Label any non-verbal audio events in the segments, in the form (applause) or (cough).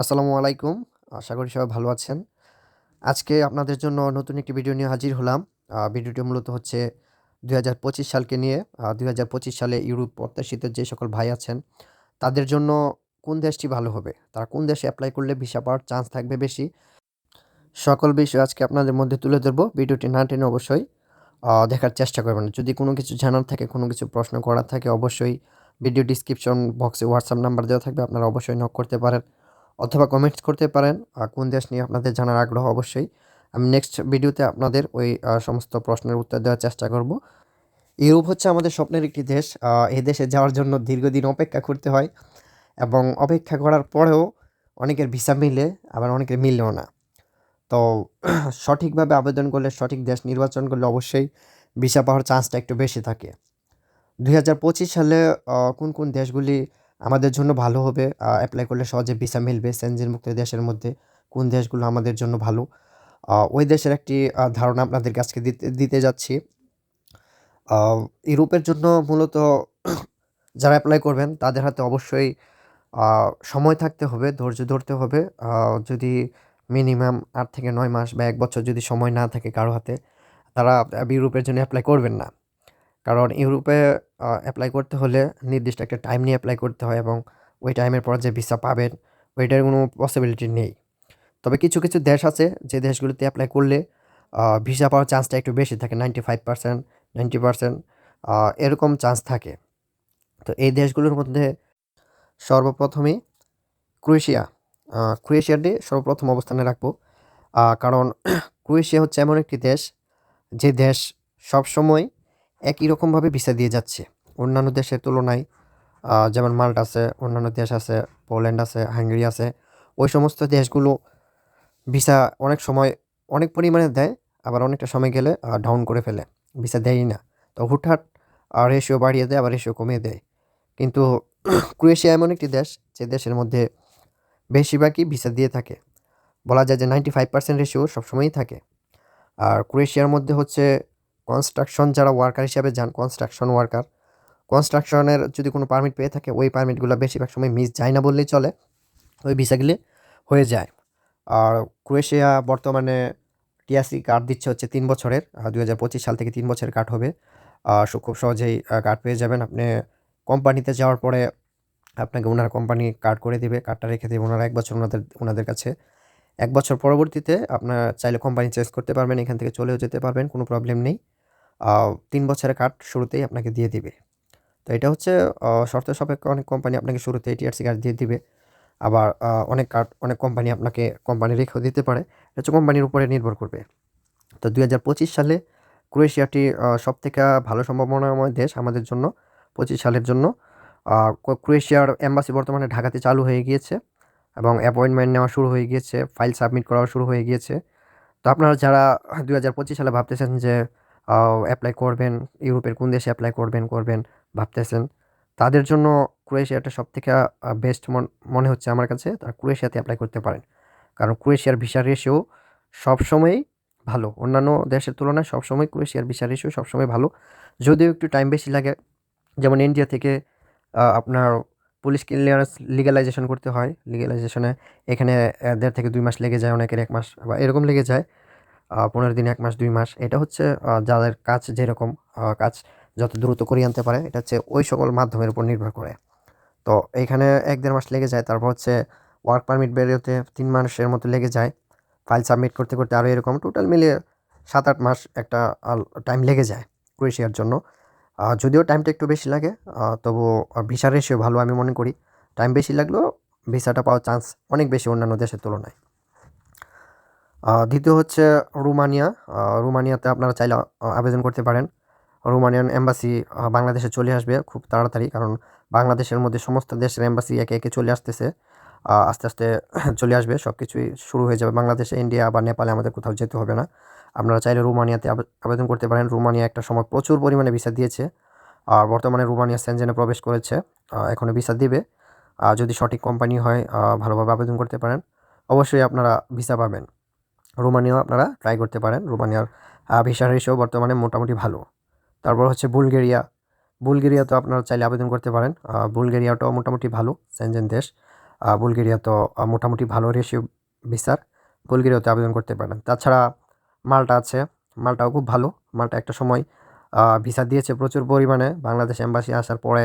আসসালামু আলাইকুম। আশা করি সবাই ভালো আছেন। আজকে আপনাদের জন্য নতুন একটি ভিডিও নিয়ে হাজির হলাম। ভিডিওটি মূলত হচ্ছে দু হাজার পঁচিশ সালকে নিয়ে। দুই হাজার পঁচিশ সালে ইউরোপ প্রত্যাশিত যে সকল ভাই আছেন, তাদের জন্য কোন দেশটি ভালো হবে? তারা কোন দেশে অ্যাপ্লাই করলে ভিসা পাওয়ার চান্স থাকবে বেশি? সকল বিষয় আজকে আপনাদের মধ্যে তুলে ধরবো। ভিডিওটি না টেনে অবশ্যই দেখার চেষ্টা করবেন। যদি কোনো কিছু জানার থাকে, কোনো কিছু প্রশ্ন করার থাকে, অবশ্যই ভিডিও ডিসক্রিপশন বক্সে হোয়াটসঅ্যাপ নাম্বার দেওয়া থাকবে। আপনারা অবশ্যই নক করতে পারেন। অথবা কমেন্টস করতে পারেন। কোন দেশ নিয়ে আপনাদের জানার আগ্রহ অবশ্যই। আমি নেক্সট ভিডিওতে আপনাদের ওই সমস্ত প্রশ্নের উত্তর দেওয়ার চেষ্টা করব। ইউরোপ হচ্ছে আমাদের স্বপ্নের একটি দেশ। এই দেশে যাওয়ার জন্য দীর্ঘদিন অপেক্ষা করতে হয় এবং অপেক্ষা করার পরেও অনেকের ভিসা মিলে, আবার অনেকের মিলেও না। তো (clears throat) সঠিকভাবে আবেদন করলে, সঠিক দেশ নির্বাচন করলে অবশ্যই ভিসা পাওয়ার চান্সটা একটু বেশি থাকে। দুই হাজার পঁচিশ সালে কোন কোন দেশগুলি আমাদের জন্য ভালো হবে অ্যাপ্লাই করলে সহজে ভিসা মিলবে সেনজেন মুক্ত দেশের মধ্যে কোন দেশগুলো আমাদের জন্য ভালো। ওই দেশের একটি ধারণা আপনাদের কাছকে দিতে দিতে যাচ্ছি। ইউরোপের জন্য মূলত (clears throat) যারা অ্যাপ্লাই করবেন, তাদের হাতে অবশ্যই সময় থাকতে হবে, ধৈর্য ধরতে হবে। যদি মিনিমাম আট থেকে নয় মাস বা এক বছর যদি সময় না থাকে কারও হাতে, তারা ইউরোপের জন্য অ্যাপ্লাই করবেন না। কারণ ইউরোপে অ্যাপ্লাই করতে হলে নির্দিষ্ট একটা টাইম নিয়ে অ্যাপ্লাই করতে হয় এবং ওই টাইমের পর যে ভিসা পাবেন, ওইটার কোনো পসিবিলিটি নেই। তবে কিছু কিছু দেশ আছে যে দেশগুলোতে অ্যাপ্লাই করলে ভিসা পাওয়ার চান্সটা একটু বেশি থাকে ninety five percent ninety percent এরকম চান্স থাকে। তো এই দেশগুলোর মধ্যে সর্বপ্রথমে ক্রোয়েশিয়া। ক্রোয়েশিয়াটি সর্বপ্রথম অবস্থানে রাখব। কারণ (clears throat) ক্রোয়েশিয়া হচ্ছে এমন একটি দেশ যে দেশ সবসময় একই রকমভাবে ভিসা দিয়ে যাচ্ছে। অন্যান্য দেশের তুলনায় যেমন মাল্টা আছে, অন্যান্য দেশ আছে, পোল্যান্ড আছে, হাঙ্গেরি আছে, ওই সমস্ত দেশগুলো ভিসা অনেক সময় অনেক পরিমাণে দেয়, আবার অনেকটা সময় গেলে ডাউন করে ফেলে। ভিসা দেয়ই না। তো হুটহাট রেশিও বাড়িয়ে দেয়, আবার রেশিও কমিয়ে দেয়। কিন্তু ক্রোয়েশিয়া এমন একটি দেশ, যে দেশের মধ্যে বেশিরভাগই ভিসা দিয়ে থাকে। বলা যায় যে নাইনটি ফাইভ পার্সেন্ট রেশিও সবসময়ই থাকে। আর ক্রোয়েশিয়ার মধ্যে হচ্ছে কনস্ট্রাকশন যারা ওয়ার্কার হিসাবে যান কনস্ট্রাকশন ওয়ার্কার কনস্ট্রাকশনের যদি কোনো পারমিট পেয়ে থাকে, ওই পারমিটগুলো বেশিরভাগ সময় মিস যায় না বললেই চলে। ওই ভিসাগুলি হয়ে যায়। আর ক্রোয়েশিয়া বর্তমানে টিআসি কার্ড দিচ্ছে হচ্ছে তিন বছরের দুই হাজার পঁচিশ সাল থেকে তিন বছরের কার্ড হবে। আর খুব সহজেই কার্ড পেয়ে যাবেন। আপনি কোম্পানিতে যাওয়ার পরে আপনাকে ওনার কোম্পানি কার্ড করে দেবে। কার্ডটা রেখে দেবে ওনারা এক বছর ওনাদের ওনাদের কাছে। এক বছর পরবর্তীতে আপনার চাইলে কোম্পানি চেঞ্জ করতে পারবেন, এখান থেকে চলেও যেতে পারবেন, কোনো প্রবলেম নেই। তিন বছরের কার্ড শুরুতেই আপনাকে দিয়ে দিবে। তো এটা হচ্ছে শর্ত সাপেক্ষে অনেক কোম্পানি আপনাকে শুরুতে টিআরসি কার্ড দিয়ে দিবে। আবার অনেক কার্ড, অনেক কোম্পানি আপনাকে কোম্পানি রেখেও দিতে পারে। এটা হচ্ছে কোম্পানির উপরে নির্ভর করবে। তো দুই হাজার পঁচিশ সালে ক্রোয়েশিয়াটি সব থেকে ভালো সম্ভাবনাময় দেশ আমাদের জন্য, পঁচিশ সালের জন্য। ক্রোয়েশিয়ার এম্বাসি বর্তমানে ঢাকাতে চালু হয়ে গিয়েছে এবং অ্যাপয়েন্টমেন্ট নেওয়া শুরু হয়ে গিয়েছে ফাইল সাবমিট করা শুরু হয়ে গিয়েছে। তো আপনারা যারা দুই হাজার পঁচিশ সালে ভাবতেছেন যে অ্যাপ্লাই করবেন, ইউরোপের কোন দেশে অ্যাপ্লাই করবেন করবেন, ভাবতেছেন। তাদের জন্য ক্রোয়েশিয়াটা সব থেকে বেস্ট মনে হচ্ছে আমার কাছে, তারা ক্রোয়েশিয়াতে অ্যাপ্লাই করতে পারেন। কারণ ক্রোয়েশিয়ার ভিসা রেশিও সবসময়ই ভালো। অন্যান্য দেশের তুলনায় সবসময় ক্রোয়েশিয়ার ভিসা রেশিও সবসময় ভালো। যদিও একটু টাইম বেশি লাগে, যেমন ইন্ডিয়া থেকে আপনার পুলিশ ক্লিয়ারেন্স লিগ্যালাইজেশন করতে হয়। লিগ্যালাইজেশনে এখানে দেড় থেকে দুই মাস লেগে যায়, অনেকের এক মাস, বা এরকম লেগে যায়। পনেরো দিন, এক মাস, দুই মাস, এটা হচ্ছে যাদের কাজ যেরকম কাজ যত দ্রুত করিয়ে আনতে পারে, এটা হচ্ছে ওই সকল মাধ্যমের উপর নির্ভর করে। তো এখানে এক দেড় মাস লেগে যায়, তারপর হচ্ছে ওয়ার্ক পারমিট বেরোতে তিন মাসের মতো লেগে যায়। ফাইল সাবমিট করতে করতে আরও এরকম টোটাল মিলিয়ে সাত আট মাস একটা টাইম লেগে যায় ক্রোয়েশিয়ার জন্য। যদিও টাইমটা একটু বেশি লাগে তবু ভিসা রেশিও ভালো আমি মনে করি। টাইম বেশি লাগলেও ভিসাটা পাওয়ার চান্স অনেক বেশি অন্যান্য দেশের তুলনায়। দ্বিতীয় হচ্ছে রুমানিয়া। রুমানিয়াতে আপনারা চাইলে আবেদন করতে পারেন। রোমানিয়ান এম্বাসি বাংলাদেশে চলে আসবে খুব তাড়াতাড়ি, কারণ বাংলাদেশের মধ্যে সমস্ত দেশের এম্বাসি একে একে চলে আসতেছে। আস্তে আস্তে (clears throat) চলে আসবে সব কিছুই শুরু হয়ে যাবে। বাংলাদেশে, ইন্ডিয়া বা নেপালে আমাদের কোথাও যেতে হবে না। আপনারা চাইলে রোমানিয়াতে আবেদন করতে পারেন। রোমানিয়া একটা সময় প্রচুর পরিমাণে ভিসা দিয়েছে। আর বর্তমানে রোমানিয়া সেনজেনে প্রবেশ করেছে। এখনও ভিসা দিবে। আর যদি সঠিক কোম্পানি হয় ভালোভাবে আবেদন করতে পারেন। অবশ্যই আপনারা ভিসা পাবেন। রোমানিয়াও আপনারা ট্রাই করতে পারেন। রোমানিয়ার ভিসা রেশিও বর্তমানে মোটামুটি ভালো। তারপর হচ্ছে বুলগেরিয়া। বুলগেরিয়া তো আপনারা চাইলে আবেদন করতে পারেন। বুলগেরিয়াটাও মোটামুটি ভালো, সেনজেন দেশ। বুলগেরিয়া তো মোটামুটি ভালো রেশিও ভিসার। বুলগেরিয়াতে আবেদন করতে পারেন। তাছাড়া মালটা আছে। মালটাও খুব ভালো। মালটা একটা সময় ভিসা দিয়েছে প্রচুর পরিমাণে। বাংলাদেশ এম্বাসি আসার পরে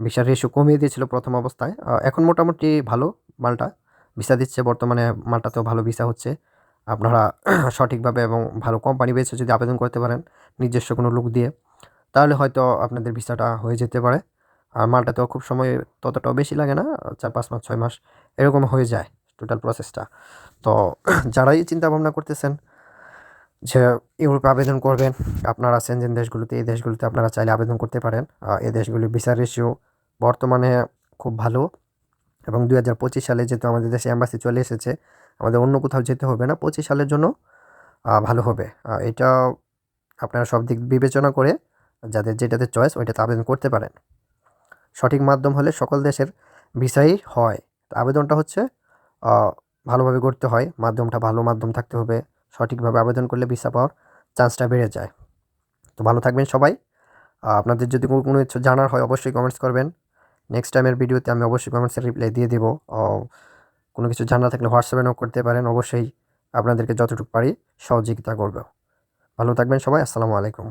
ভিসার রেশিও কমিয়ে দিয়েছিল প্রথম অবস্থায়। এখন মোটামুটি ভালো মালটা। ভিসা দিচ্ছে বর্তমানে, মালটাতেও ভালো ভিসা হচ্ছে। আপনারা (clears throat) সঠিকভাবে এবং ভালো কোম্পানি বেছে যদি আবেদন করতে পারেন নিজস্ব কোনো লোক দিয়ে, তাহলে হয়তো আপনাদের ভিসাটা হয়ে যেতে পারে। আর মালটাতেও খুব সময় ততটাও বেশি লাগে না, চার পাঁচ মাস, ছয় মাস, এরকম হয়ে যায় টোটাল প্রসেসটা তো (clears throat) যারাই চিন্তা ভাবনা করতেছেন যে ইউরোপে আবেদন করবেন, আপনারা সেনজেন দেশগুলোতে, এই দেশগুলোতে আপনারা চাইলে আবেদন করতে পারেন। এই দেশগুলির ভিসার রেশিও বর্তমানে খুব ভালো এবং দু হাজার পঁচিশ সালে যেহেতু আমাদের দেশে অ্যাম্বাসি চলে এসেছে আমাদের অন্য কোথাও যেতে হবে না। পঁচিশ সালের জন্য ভালো হবে। এটা আপনারা সব দিক বিবেচনা করে যাদের যেটাতে চয়েস ওইটাতে আবেদন করতে পারেন। সঠিক মাধ্যম হলে সকল দেশের ভিসাই হয়। আবেদনটা হচ্ছে ভালোভাবে করতে হয়। মাধ্যমটা ভালো মাধ্যম থাকতে হবে। সঠিকভাবে আবেদন করলে ভিসা পাওয়ার চান্সটা বেড়ে যায়। তো ভালো থাকবেন সবাই। আপনাদের যদি কোনো কিছু জানার হয় অবশ্যই কমেন্টস করবেন। নেক্সট টাইমের ভিডিওতে আমি অবশ্যই কমেন্টসের রিপ্লাই দিয়ে দেবো। কোনো কিছু জানা থাকলে হোয়াটসঅ্যাপে নক করতে পারেন। অবশ্যই আপনাদেরকে যতটুকু পারি সহযোগিতা করবে। ভালো থাকবেন সবাই, আসসালামু আলাইকুম।